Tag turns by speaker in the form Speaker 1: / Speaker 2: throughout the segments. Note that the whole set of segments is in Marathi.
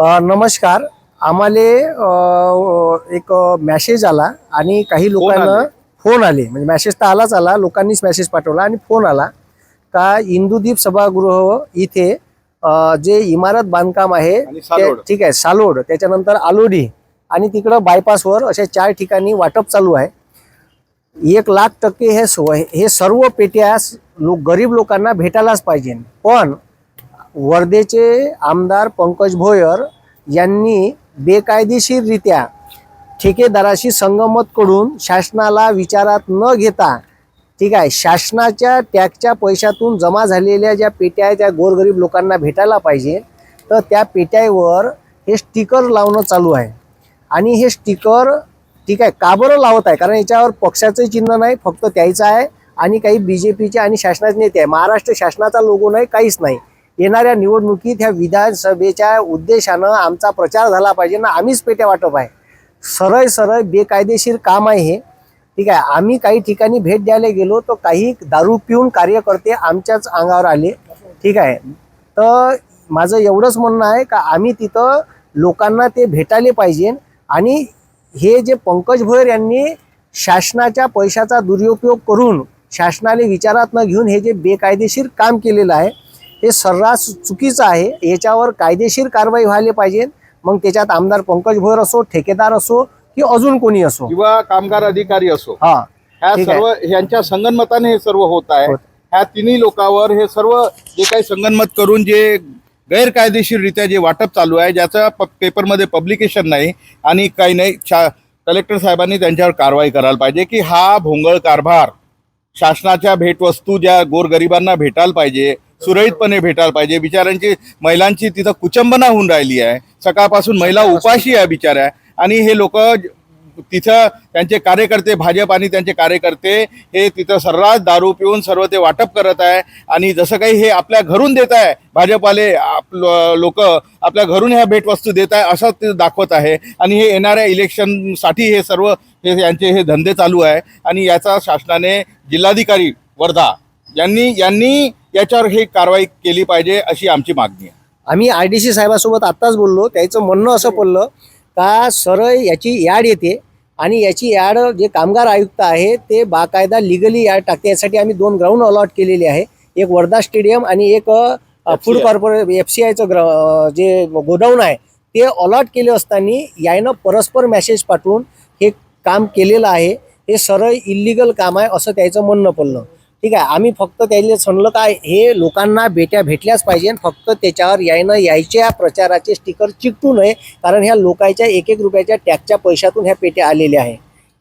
Speaker 1: नमस्कार. आम्हाला एक मॅसेज आला आणि काही लोकांना? फोन आले. म्हणजे मॅसेज तर आलाच आला लोकांनीच मॅसेज पाठवला आणि फोन आला. का इंदुदीप सभागृह इथे जे इमारत बांधकाम आहे. ठीक आहे सालोड. त्याच्यानंतर आलोडी आणि तिकडं बायपासवर अशा चार ठिकाणी वाटप चालू आहे. एक लाख टक्के हे हे सर्व पेट्या लोक गरीब लोकांना भेटायलाच पाहिजे. पण वर्धेचे आमदार पंकज भोयर यांनी बेकायदेशीररित्या ठेकेदाराशी संगमत करून शासनाला विचारात न घेता ठीक आहे शासनाच्या टॅक्सच्या पैशातून जमा झालेल्या ज्या पेट्या आहेत त्या गोरगरीब लोकांना भेटायला पाहिजे तर त्या पेट्यावर हे स्टिकर लावणं चालू आहे. आणि हे स्टिकर ठीक आहे का बरं लावत आहे? कारण याच्यावर पक्षाचं चिन्ह नाही फक्त त्याचं आहे आणि काही बी जे पीचे आणि शासनाचे नेते आहे. महाराष्ट्र शासनाचा लोगो नाही काहीच नाही. येणाऱ्या निवडणुकीत ह्या विधानसभेच्या उद्देशानं आमचा प्रचार झाला पाहिजे ना आम्हीच पेट्या वाटप आहे. सरळ सरळ बेकायदेशीर काम आहे हे. ठीक आहे आम्ही काही ठिकाणी भेट द्यायला गेलो तर काही दारू पिऊन कार्यकर्ते आमच्याच अंगावर आले. ठीक आहे तर माझं एवढंच म्हणणं आहे का आम्ही तिथं लोकांना ते भेटायला पाहिजे आणि हे जे पंकज भोयर यांनी शासनाच्या पैशाचा दुरुपयोग करून शासनाने विचारात न घेऊन हे जे बेकायदेशीर काम केलेलं आहे हे सर्रास चुकीचं आहे. याच्यावर कायदेशीर कारवाई व्हायला पाहिजे. मग त्याच्यात आमदार पंकज भोयर असो ठेकेदार असो की अजून कोणी असो.
Speaker 2: किंवा कामगार अधिकारी असो.
Speaker 1: हा
Speaker 2: ह्या
Speaker 1: ठीक आहे.
Speaker 2: सर्व यांच्या संगनमताने हे सर्व होत आहे.
Speaker 1: होत.
Speaker 2: ह्या तिन्ही लोकांवर हे सर्व जे काही संगनमत करून जे गैरकायदेशीररित्या जे वाटप चालू आहे ज्याचं प- पेपरमध्ये पब्लिकेशन नाही आणि काही नाही शा कलेक्टर साहेबांनी त्यांच्यावर कारवाई करायला पाहिजे की हा भोंगळ कारभार शासनाच्या भेटवस्तू ज्या गोरगरिबांना भेटायला पाहिजे सुरळीतपणे भेटायला पाहिजे. बिचाऱ्यांची महिलांची तिथं कुचंबना होऊन राहिली आहे. सकाळपासून महिला उपाशी आहे बिचाऱ्या. आणि हे लोक तिथं त्यांचे कार्यकर्ते भाजप आणि त्यांचे कार्यकर्ते हे तिथं सर्रास दारू पिऊन सर्व ते वाटप करत आहे. आणि जसं काही हे आपल्या घरून देत आहे भाजपवाले लोक आपल्या घरून ह्या भेटवस्तू देत आहे असं ते दाखवत आहे. आणि हे येणाऱ्या इलेक्शनसाठी हे सर्व हे यांचे हे धंदे चालू आहे. आणि याचा शासनाने जिल्हाधिकारी वर्धा यांनी यांनी याच्यावर हे कारवाई केली पाहिजे अशी आमची मागणी आहे.
Speaker 1: आम्ही आय डी सी साहेबासोबत आत्ताच बोललो. त्याचं म्हणणं असं पडलं का सरळ याची याड येते? आणि याची याड जे कामगार आयुक्त आहे ते बाकायदा लिगली याड टाकते. यासाठी आम्ही दोन ग्राउंड अलॉट केलेले आहे. एक वर्धा स्टेडियम आणि एक फूड. कॉर्पोरेट एफ सी आयचं ग्रा जे गोडाऊन आहे ते अलॉट केले असताना यानं परस्पर मेसेज पाठवून हे काम केलेलं आहे. हे सरळ इलिगल काम आहे असं त्याचं म्हणणं पडलं. ठीक आहे आम्ही फक्त त्याला म्हणलं काय हे लोकांना बेट्या भेटल्याच पाहिजे फक्त त्याच्यावर यायनं यायच्या प्रचाराचे स्टिकर चिकटू नये कारण ह्या लोकांच्या एक एक रुपयाच्या टॅक्सच्या पैशातून ह्या पेट्या आलेल्या आहे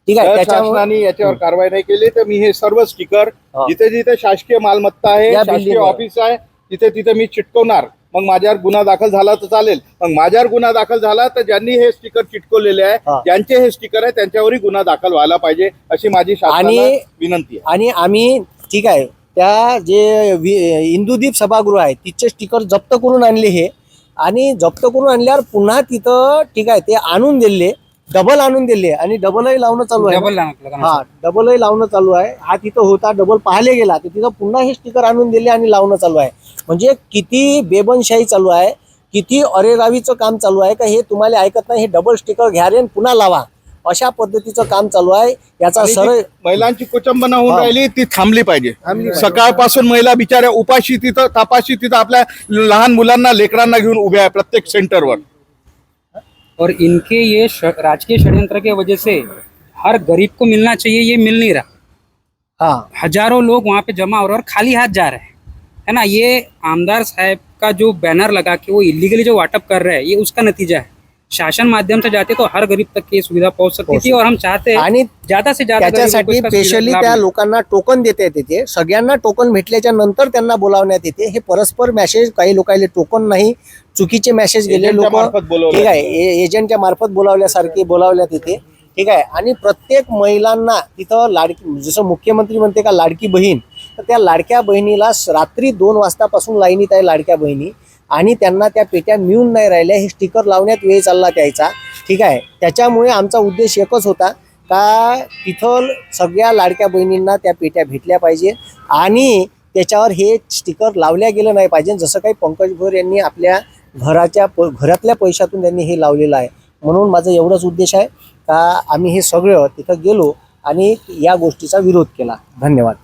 Speaker 1: ठीक आहे त्याच्यामुळे
Speaker 2: याच्यावर कारवाई नाही केली तर मी हे सर्व स्टिकर. जिथे जिथे शासकीय मालमत्ता आहे शासकीय. ऑफिस आहे तिथे तिथे मी चिटकवणार मग माझ्यावर गुन्हा दाखल झाला तर चालेल मग माझ्यावर गुन्हा दाखल झाला तर ज्यांनी हे स्टिकर चिटकवलेले आहे. ज्यांचे हे स्टिकर आहे त्यांच्यावरही गुन्हा दाखल व्हायला पाहिजे अशी माझी
Speaker 1: आणि-
Speaker 2: विनंती आहे
Speaker 1: आणि आम्ही ठीक आहे. त्या जे इंदुदीप सभागृह आहे तिचे स्टिकर जप्त करून आणले हे. आणि जप्त करून आणल्यावर पुन्हा तिथं ठीक आहे ते आणून दिले. डबल आणून दिले. आणि डबलही लावणं चालू आहे हा डबलही लावणं चालू आहे. हा तिथं होता डबल पाहायला गेला. तर तिथं पुन्हा हे स्टिकर आणून दिले आणि लावणं चालू आहे. म्हणजे किती बेबनशाही चालू आहे किती अरेरावीचं काम चालू आहे का हे तुम्हाला ऐकत नाही. हे डबल स्टिकर घ्या रे आणि पुन्हा लावा. अशा पद्धतीचं काम चालू आहे. याचा सरळ
Speaker 2: जी महिलांची कुचंबना होऊन
Speaker 1: हा.
Speaker 2: राहिली ती थांबली पाहिजे. सकाळपासून महिला बिचाऱ्या उपाशी तिथं तापाशी तिथं आपल्या लहान मुलांना लेकरांना घेऊन उभ्या आहे प्रत्येक सेंटरवर.
Speaker 3: और इनके ये राजकीय षड्यंत्र के वजह से हर गरीब को मिलना चाहिए ये मिल नहीं रहा।
Speaker 1: हा.
Speaker 3: हजारों लोग वहाँ पे जमा हो रहे और खाली हाथ जा रहे हैं। है ना ये आमदार साहब का जो बैनर लगा के वो इलीगली जो वाटअप कर रहे हैं ये उसका नतीजा है। शासन माध्यम से जाते तो हर गरीब तक ये सुविधा पहुंच सकती थी और हम चाहते हैं
Speaker 1: आणि
Speaker 3: ज्यादा से ज्यादा को
Speaker 1: त्याच्यासाठी स्पेशली
Speaker 3: लाभ
Speaker 1: त्या। लोकांना टोकन देता येते ते. सगळ्यांना टोकन भेटल्याच्या नंतर त्यांना बोलावण्यात येते. हे परस्पर मेसेज काही लोकांना टोकन नाही चुकीचे मेसेज गेले
Speaker 2: एजंटच्या
Speaker 1: लोक
Speaker 2: मार्फत बोलावलं
Speaker 1: ठीक आहे ए- एजंटच्या मार्फत बोलावल्यासारखे बोलावल्यात येते. ठीक आहे आणि प्रत्येक महिलांना तिथं लाडकी जसं मुख्यमंत्री म्हणते का लाडकी बहीण. तर त्या लाडक्या बहिणीला स- रात्री दोन वाजतापासून लाईनीत आहे लाडक्या बहिणी. आणि त्यांना त्या पेट्या मिळून नाही राहिल्या हे स्टिकर लावण्यात वेळ चालला त्याचा. ठीक आहे? त्याच्यामुळे आमचा उद्देश एकच होता का तिथं सगळ्या लाडक्या बहिणींना त्या पेट्या भेटल्या पाहिजे आणि त्याच्यावर हे स्टिकर लावल्या गेलं नाही पाहिजे. जसं काही पंकज भोर यांनी आपल्या घराच्या प घरातल्या पैशातून त्यांनी हे लावलेलं आहे. म्हणून माझं एवढंच उद्देश आहे का आम्ही हे सगळं तिथं गेलो आणि या गोष्टीचा विरोध केला. धन्यवाद.